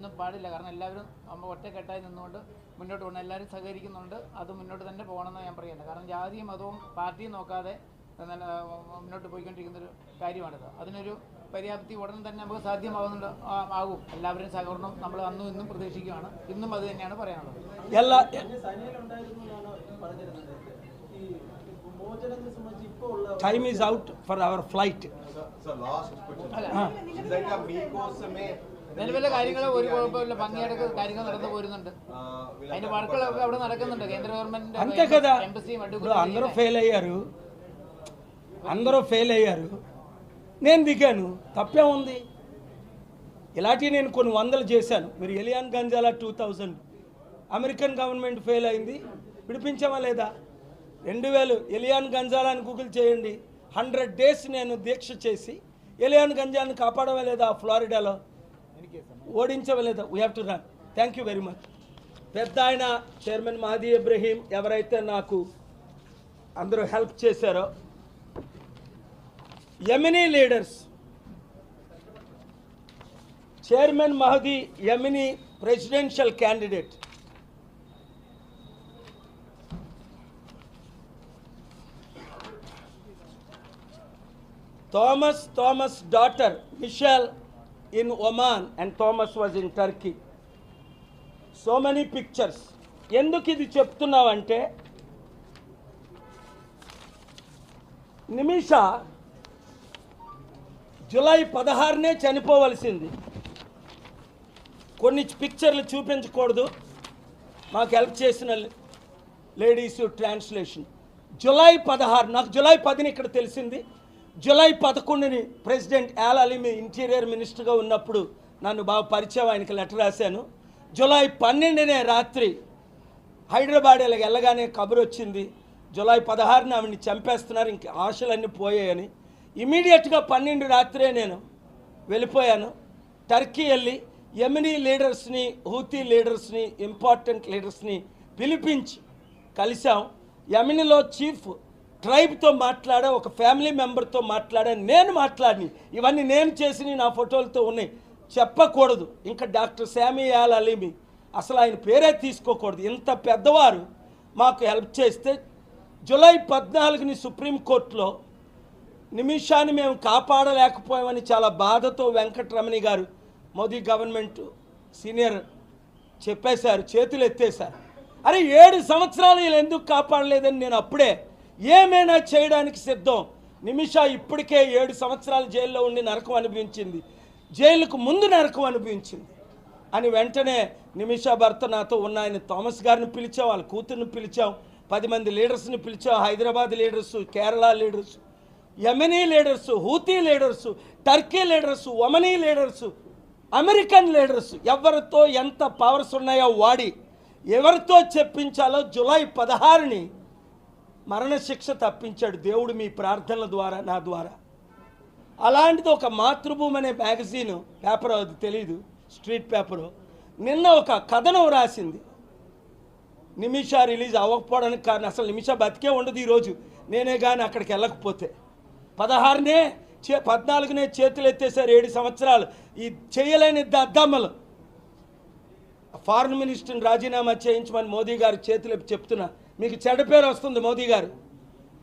ഒന്നും പാടില്ല. കാരണം എല്ലാവരും നമ്മൾ ഒറ്റക്കെട്ടായി നിന്നുകൊണ്ട് മുന്നോട്ട് പോകണം. എല്ലാവരും സഹകരിക്കുന്നുണ്ട്. അത് മുന്നോട്ട് തന്നെ പോകണമെന്ന് ഞാൻ പറയുന്നത്. കാരണം ജാതിയും മതവും പാർട്ടിയും നോക്കാതെ മുന്നോട്ട് പോയിക്കൊണ്ടിരിക്കുന്ന ഒരു കാര്യമാണിത്. അതിനൊരു പര്യാപ്തി ഉടൻ തന്നെ നമുക്ക് സാധ്യമാവുന്നുണ്ട്. ആകും. എല്ലാവരും സഹകരണം നമ്മൾ അന്നും ഇന്നും പ്രതീക്ഷിക്കുകയാണ്. ഇന്നും അത് തന്നെയാണ് പറയാനുള്ളത്. എല്ലാ time is out for our flight നിലവിലെ കാര്യങ്ങൾ ഒരു കുഴപ്പമില്ല. ഭംഗിയായിട്ട് കാര്യങ്ങൾ നടന്നു പോരുന്നുണ്ട്. അതിന്റെ വർക്കുകളൊക്കെ അവിടെ നടക്കുന്നുണ്ട്. കേന്ദ്ര గవర్నమెంట్ అంతే కదా ఇప్పుడు అందరూ ఫెయిల్ అయ్యారు అందరూ ఫెయిల్ అయ్యారు నేను దిగాను తప్పే ఉంది ఇలాంటివి నేను కొన్ని వందలు చేశాను మీరు Elian Gonzalez two thousand American government fail అయింది విడిపించామా లేదా రెండు వేలు ఎలియాన్ గంజాలా గూగుల్ చేయండి హండ్రెడ్ డేస్ నేను దీక్ష చేసి ఎలియాన్ గంజాలను కాపాడమా లేదా ఫ్లారిడాలో ఓడించవలేదు. We have to run thank you very much పెద్ద ఆయన చైర్మన్ మహదీ ఇబ్రహీం ఎవరైతే నాకు అందరూ హెల్ప్ చేశారో Yemeni leaders chairman Mahdi Yemeni presidential candidate. Thomas Thomas daughter Michelle in Oman and Thomas was in Turkey so many pictures ఎందుకు ఇది చెప్తున్నావంటే నిమిష July పదహారునే చనిపోవలసింది. కొన్ని పిక్చర్లు చూపించకూడదు. మాకు హెల్ప్ చేసిన లేడీస్ ట్రాన్స్లేషన్ జులై పదహారు నాకు జులై పదిని ఇక్కడ తెలిసింది. జులై పదకొండుని ప్రెసిడెంట్ యాల్ అలీమి ఇంటీరియర్ మినిస్టర్గా ఉన్నప్పుడు నన్ను బాగా పరిచయం ఆయనకి లెటర్ రాశాను. జులై పన్నెండునే రాత్రి హైదరాబాద్ ఇలాగ వెళ్ళగానే కబురు వచ్చింది. జులై పదహారున ఆవిడ్ని చంపేస్తున్నారు ఇంక ఆశలన్నీ పోయాయని. ఇమీడియట్గా పన్నెండు రాత్రే నేను వెళ్ళిపోయాను. టర్కీ వెళ్ళి ఎమినీ లీడర్స్ని హూతీ లీడర్స్ని ఇంపార్టెంట్ లీడర్స్ని పిలిపించి కలిసాం యమినిలో చీఫ్ ట్రైబ్తో మాట్లాడా ఒక ఫ్యామిలీ మెంబర్తో మాట్లాడా నేను మాట్లాడిని. ఇవన్నీ నేను చేసినవి నా ఫోటోలతో ఉన్నాయి. చెప్పకూడదు. ఇంకా డాక్టర్ శామియాల్ అలీమి అసలు ఆయన పేరే తీసుకోకూడదు. ఇంత పెద్దవారు మాకు హెల్ప్ చేస్తే జూలై పద్నాలుగుని సుప్రీంకోర్టులో నిమిషాన్ని మేము కాపాడలేకపోయామని చాలా బాధతో వెంకటరమణి గారు మోదీ గవర్నమెంట్ సీనియర్ చెప్పేశారు చేతులు ఎత్తేశారు అరే ఏడు సంవత్సరాలు వీళ్ళు ఎందుకు కాపాడలేదని నేను అప్పుడే ఏమైనా చేయడానికి సిద్ధం. నిమిష ఇప్పటికే ఏడు సంవత్సరాలు జైల్లో ఉండి నరకం అనుభవించింది. జైలుకు ముందు నరకం అనుభవించింది. అని వెంటనే నిమిష భర్త నాతో ఉన్న ఆయన థామస్ గారిని పిలిచాం వాళ్ళ కూతుర్ని పిలిచాం పది మంది లీడర్స్ని పిలిచాం Hyderabad leaders Kerala leaders Yemeni leaders Houthi leaders Turkey leaders Omani leaders American leaders ఎవరితో ఎంత పవర్స్ ఉన్నాయో వాడి ఎవరితో చెప్పించాలో జులై పదహారుని మరణశిక్ష తప్పించాడు దేవుడు మీ ప్రార్థనల ద్వారా నా ద్వారా. అలాంటిది ఒక మాతృభూమి అనే మ్యాగజీన్ పేపర్ అది తెలియదు స్ట్రీట్ పేపరు. నిన్న ఒక కథనం రాసింది. నిమిష రిలీజ్ అవ్వకపోవడానికి కారణం అసలు నిమిష బతికే ఉండదు ఈరోజు నేనే కానీ అక్కడికి వెళ్ళకపోతే. పదహారునే చే పద్నాలుగునే చేతులు ఎత్తేసారు ఏడు సంవత్సరాలు. ఈ చేయలేని దద్దమ్మలు. ఫారిన్ మినిస్టర్ని రాజీనామా చేయించమని మోదీ గారు చేతులు చెప్తున్నా. మీకు చెడ్డ పేరు వస్తుంది మోదీ గారు.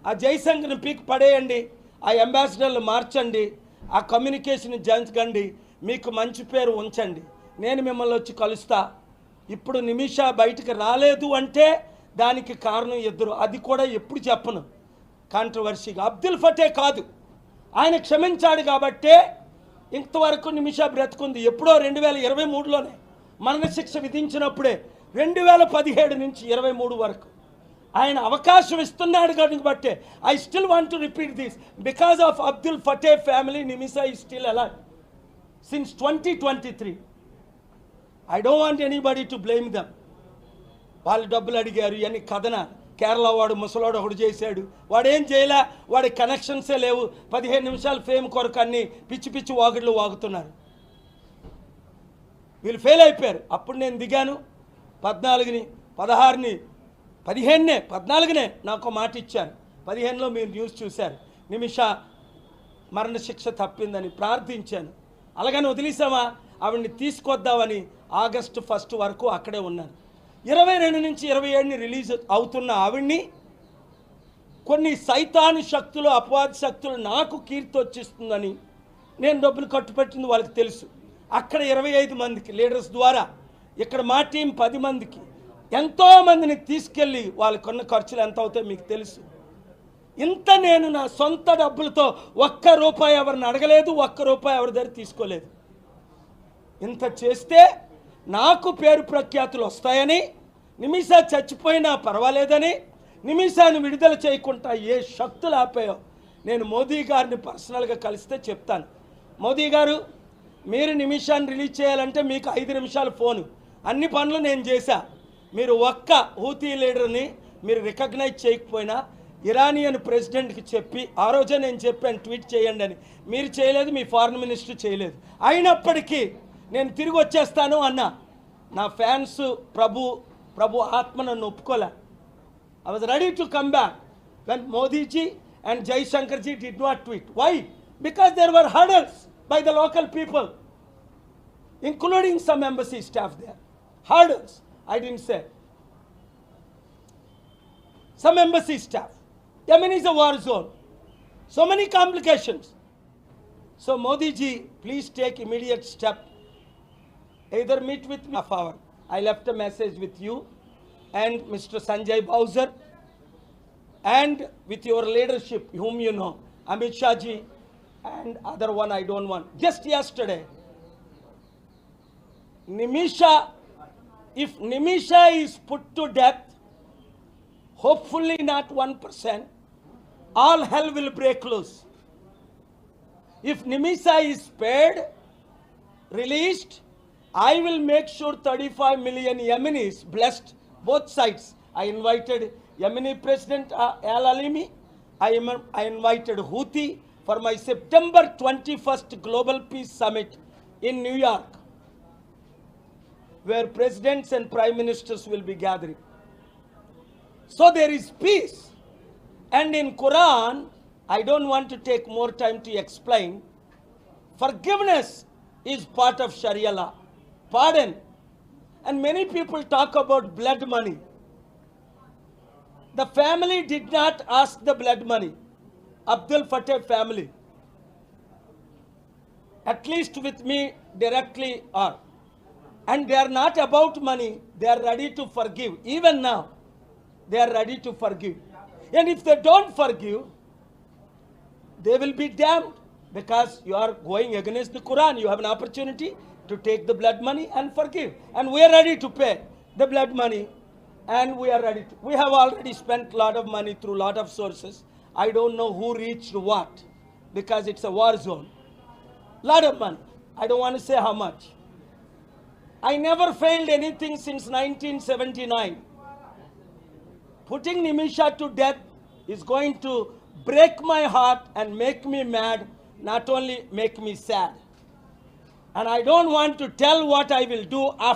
ఆ జైశంకర్ని పీక్ పడేయండి ఆ అంబాసిడర్లు మార్చండి ఆ కమ్యూనికేషన్ జంచకండి మీకు మంచి పేరు ఉంచండి. నేను మిమ్మల్ని వచ్చి కలుస్తా. ఇప్పుడు నిమిష బయటికి రాలేదు అంటే దానికి కారణం ఇద్దరు. అది కూడా ఎప్పుడు చెప్పను. కాంట్రవర్సీగా అబ్దుల్ ఫటే కాదు. ఆయన క్షమించాడు కాబట్టే ఇంతవరకు నిమిషా బ్రతుకుంది. ఎప్పుడో రెండు వేల ఇరవై మూడులోనే మరణశిక్ష విధించినప్పుడే రెండు వేల పదిహేడు నుంచి ఇరవై మూడు వరకు. ఆయన అవకాశం ఇస్తున్నాడు కనుక బట్టే I still want to repeat this because of Abdul Fatah family Nimisha ఈ స్టిల్ అలా since twenty twenty three I don't want anybody to blame them వాళ్ళు డబ్బులు అడిగారు ఇవన్నీ కథన. కేరళ వాడు ముసలోడు ఒకడు చేశాడు. వాడు ఏం చేయలే? వాడి కనెక్షన్సే లేవు. పదిహేను నిమిషాలు ఫేమ్ కొరకు అన్ని పిచ్చి పిచ్చి వాగుళ్ళు వాగుతున్నారు. వీళ్ళు ఫెయిల్ అయిపోయారు. అప్పుడు నేను దిగాను. పద్నాలుగుని పదహారుని పదిహేనునే పద్నాలుగునే నాకు మాట ఇచ్చాను పదిహేనులో మీరు న్యూస్ చూశారు. నిమిష మరణశిక్ష తప్పిందని ప్రార్థించాను. అలాగని వదిలేసామా ఆవిడ్ని తీసుకొద్దామని ఆగస్టు ఫస్ట్ వరకు అక్కడే ఉన్నాను ఇరవై రెండు నుంచి ఇరవై ఏడుని రిలీజ్ అవుతున్న ఆవిడ్ని కొన్ని సైతాను శక్తులు అపవాద శక్తులు నాకు కీర్తి వచ్చిస్తుందని నేను డబ్బులు కట్టుపెట్టింది వాళ్ళకి తెలుసు. అక్కడ ఇరవై ఐదు మందికి లీడర్స్ ద్వారా ఇక్కడ మా టీం పది మందికి ఎంతోమందిని తీసుకెళ్ళి వాళ్ళకున్న ఖర్చులు ఎంత అవుతాయో మీకు తెలుసు. ఇంత నేను నా సొంత డబ్బులతో ఒక్క రూపాయి ఎవరిని అడగలేదు ఒక్క రూపాయి ఎవరి దగ్గర తీసుకోలేదు. ఇంత చేస్తే నాకు పేరు ప్రఖ్యాతులు వస్తాయని నిమిషా చచ్చిపోయినా పర్వాలేదని నిమిషాన్ని విడుదల చేయకుండా ఏ శక్తులు ఆపాయో నేను మోదీ గారిని పర్సనల్గా కలిస్తే చెప్తాను. మోదీ గారు మీరు నిమిషాన్ని రిలీజ్ చేయాలంటే మీకు ఐదు నిమిషాలు ఫోను. అన్ని పనులు నేను చేశా. మీరు ఒక్క హూతీ లీడర్ని మీరు రికగ్నైజ్ చేయకపోయినా ఇరానియన్ ప్రెసిడెంట్కి చెప్పి ఆ రోజే నేను చెప్పాను ట్వీట్ చేయండి అని. మీరు చేయలేదు మీ ఫారిన్ మినిస్టర్ చేయలేదు. అయినప్పటికీ నేను తిరిగి వచ్చేస్తాను అన్న. నా ఫ్యాన్స్ ప్రభు ప్రభు ఆత్మ నన్ను ఒప్పుకోలే. I was ready to come back when Modiji and Jaishankarji did not tweet why because there were hurdles by the local people including some embassy staff there hurdles I didn't say. Some embassy staff. Yemen is a war zone. So many complications. So Modi ji, please take immediate step. Either meet with me. I left a message with you and Mr. Sanjay Bowser and with your leadership, whom you know, Amit Shah ji and other one I don't want. Just yesterday, Nimisha, if Nimisha is put to death, hopefully not 1%, all hell will break loose. If Nimisha is spared, released, I will make sure 35 million Yemenis blessed both sides. I invited Yemeni President uh, Al Alimi. I, am, I invited Houthi for my September 21st Global Peace Summit in New York where presidents and prime ministers will be gathering. So there is peace. And in Quran, I don't want to take more time to explain. Forgiveness is part of Sharia law. Pardon. And many people talk about blood money. The family did not ask the blood money. Abdul Fateh family. At least with me directly are and they are not about money. They are ready to forgive. Even now they are ready to forgive. And if they don't forgive they will be damned because you are going against the quran. You have an opportunity to take the blood money and forgive. And we are ready to pay the blood money. And we are ready to, we have already spent a lot of money through a lot of sources. I don't know who reached what because it's a war zone. Lot of money. I don't want to say how much I never failed anything since 1979. Putting Nimisha to death is going to break my heart and make me mad, not only make me sad. And I don't want to tell what I will do after.